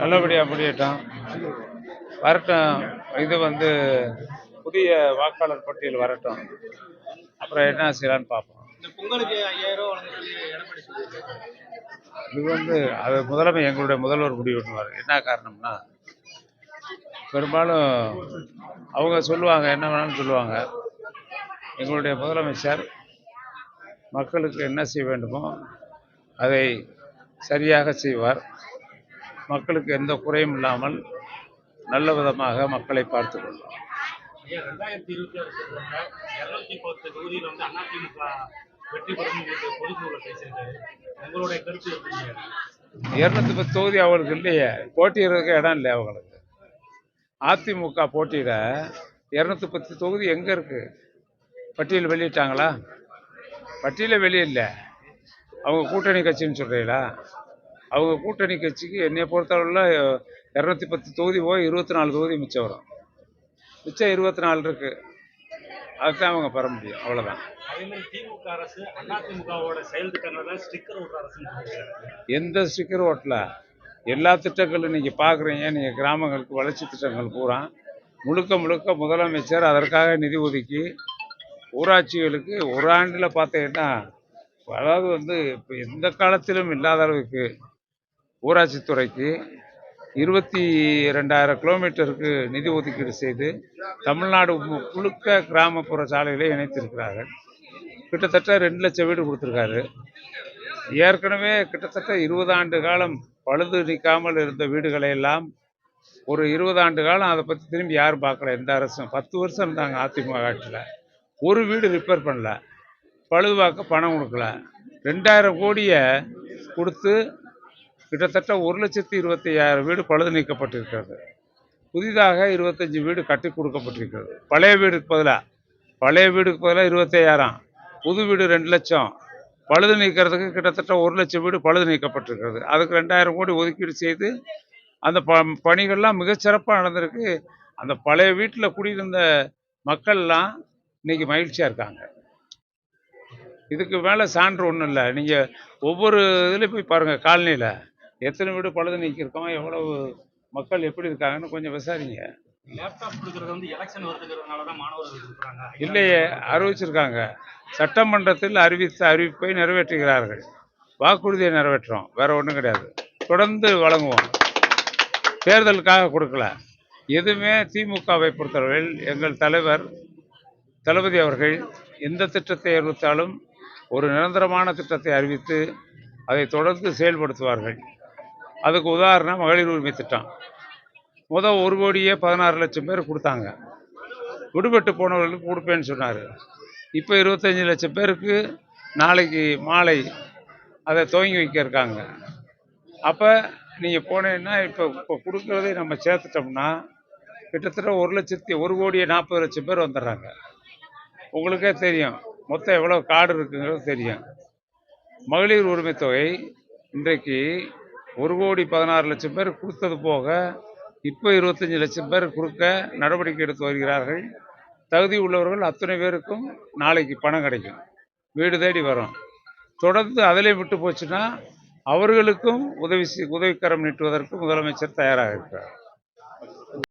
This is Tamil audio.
நல்லபடியாக முடியட்டும். வரட்டும். இது வந்து புதிய வாக்காளர் பட்டியல் வரட்டும். அப்புறம் என்ன செய்யலான்னு பார்ப்போம். இது வந்து அது முதலமை எங்களுடைய முதல்வர் முடிவு பண்ணுவார் என்ன காரணம்னா பெரும்பாலும் அவங்க சொல்லுவாங்க என்ன வேணாலும் சொல்லுவாங்க. எங்களுடைய முதலமைச்சர் மக்களுக்கு என்ன செய்ய வேண்டுமோ அதை சரியாக செய்வார். மக்களுக்கு எந்த குறையும் இல்லாமல் நல்ல விதமாக மக்களை பார்த்து கொள்வார். இருநூத்தி பத்து தொகுதி அவங்களுக்கு இல்லையே. போட்டியிடறதுக்கு இடம் இல்லை அவங்களுக்கு? அதிமுக போட்டியிட இருநூத்தி பத்து தொகுதி எங்க இருக்கு? பட்டியல் வெளியிட்டாங்களா? பட்டியல வெளியில்ல. அவங்க கூட்டணி கட்சின்னு சொல்றீங்களா? அவங்க கூட்டணி கட்சிக்கு என்னை பொறுத்தளவில் இரநூத்தி பத்து தொகுதி போய் இருபத்தி நாலு தொகுதி மிச்சம் வரும். மிச்சம் இருபத்தி நாலு இருக்கு. அதுதான் அவங்க பெற முடியும். அவ்வளோதான் திமுக அரசு அதிமுகவோட செயல் திட்டங்கள் ஸ்டிக்கர் எந்த ஸ்டிக்கர் ஓட்டல? எல்லா திட்டங்களும் நீங்கள் பார்க்குறீங்க நீங்கள் கிராமங்களுக்கு வளர்ச்சி திட்டங்கள் பூரா. முழுக்க முழுக்க முதலமைச்சர் அதற்காக நிதி ஒதுக்கி ஊராட்சிகளுக்கு ஒரு ஆண்டில் பார்த்தீங்கன்னா அதாவது வந்து இப்போ எந்த காலத்திலும் இல்லாத அளவுக்கு ஊராட்சித்துறைக்கு இருபத்தி ரெண்டாயிரம் கிலோமீட்டருக்கு நிதி ஒதுக்கீடு செய்து தமிழ்நாடு முழுக்க கிராமப்புற சாலைகளை இணைத்திருக்கிறார்கள். கிட்டத்தட்ட ரெண்டு லட்சம் வீடு கொடுத்துருக்காரு. ஏற்கனவே கிட்டத்தட்ட இருபது ஆண்டு காலம் பழுது நிற்காமல் இருந்த வீடுகளை எல்லாம் ஒரு இருபது ஆண்டு காலம் அதை பற்றி திரும்பி யாரும் பார்க்கல. எந்த அரசும் பத்து வருஷம் இருந்தாங்க அதிமுக ஆட்சியில் ஒரு வீடு ரிப்பேர் பண்ணல. பழுதுபார்க்க பணம் கொடுக்கல. ரெண்டாயிரம் கோடியை கொடுத்து கிட்டத்தட்ட ஒரு லட்சத்தி இருபத்தி ஐயாயிரம் வீடு பழுது நீக்கப்பட்டிருக்கிறது. புதிதாக இருபத்தஞ்சி வீடு கட்டி கொடுக்கப்பட்டிருக்கிறது. பழைய வீடுக்கு பதிலாக பழைய வீடுக்கு பதிலாக இருபத்தையாயிரம். புது வீடு ரெண்டு லட்சம். பழுது நீக்கிறதுக்கு கிட்டத்தட்ட ஒரு லட்சம் வீடு பழுது நீக்கப்பட்டிருக்கிறது. அதுக்கு ரெண்டாயிரம் கோடி ஒதுக்கீடு செய்து அந்த ப பணிகள்லாம் மிகச்சிறப்பாக நடந்திருக்கு. அந்த பழைய வீட்டில் குடியிருந்த மக்கள்லாம் இன்னைக்கு மகிழ்ச்சியாக இருக்காங்க. இதுக்கு மேலே சான்று ஒன்றும் இல்லை. நீங்கள் ஒவ்வொரு இதுலேயும் போய் பாருங்கள் காலனியில் எத்தனை வீடு பழுது நீக்கியிருக்கோம் எவ்வளவு மக்கள் எப்படி இருக்காங்கன்னு கொஞ்சம் விசாரிங்க. இல்லையே அறிவிச்சிருக்காங்க. சட்டமன்றத்தில் அறிவித்த அறிவிப்பை நிறைவேற்றுகிறார்கள். வாக்குறுதியை நிறைவேற்றுறோம் வேற ஒன்றும் கிடையாது. தொடர்ந்து வழங்குவோம். தேர்தலுக்காக கொடுக்கல. எதுவுமே திமுகவை பொறுத்தளவில் எங்கள் தலைவர் தளபதி அவர்கள் எந்த திட்டத்தை அறிவித்தாலும் ஒரு நிரந்தரமான திட்டத்தை அறிவித்து அதை தொடர்ந்து செயல்படுத்துவார்கள். அதுக்கு உதாரணம் மகளிர் உரிமை திட்டம். முதல் ஒரு கோடியே பதினாறு லட்சம் பேர் கொடுத்தாங்க. விடுபட்டு போனவர்களுக்கு கொடுப்பேன்னு சொன்னார். இப்போ இருபத்தஞ்சி லட்சம் பேருக்கு நாளைக்கு மாலை அதை துவங்கி வைக்க இருக்காங்க. அப்போ நீங்கள் போனீங்கன்னா இப்போ இப்போ கொடுக்குறதை நம்ம சேர்த்துட்டோம்னா கிட்டத்தட்ட ஒரு லட்சத்தி ஒரு கோடியே நாற்பது லட்சம் பேர் வந்துடுறாங்க. உங்களுக்கே தெரியும். மொத்தம் எவ்வளோ கார்டு இருக்குங்கிறது தெரியும். மகளிர் உரிமை தொகை இன்றைக்கு ஒரு கோடி பதினாறு லட்சம் பேர் கொடுத்தது போக இப்போ இருபத்தஞ்சி லட்சம் பேர் கொடுக்க நடவடிக்கை எடுத்து வருகிறார்கள். தகுதி உள்ளவர்கள் அத்தனை பேருக்கும் நாளைக்கு பணம் கிடைக்கும். வீடு தேடி வரும். தொடர்ந்து அதிலே விட்டு போச்சுன்னா அவர்களுக்கும் உதவி செய்- உதவிக்கரம் நீட்டுவதற்கு முதலமைச்சர் தயாராக இருக்கிறார்.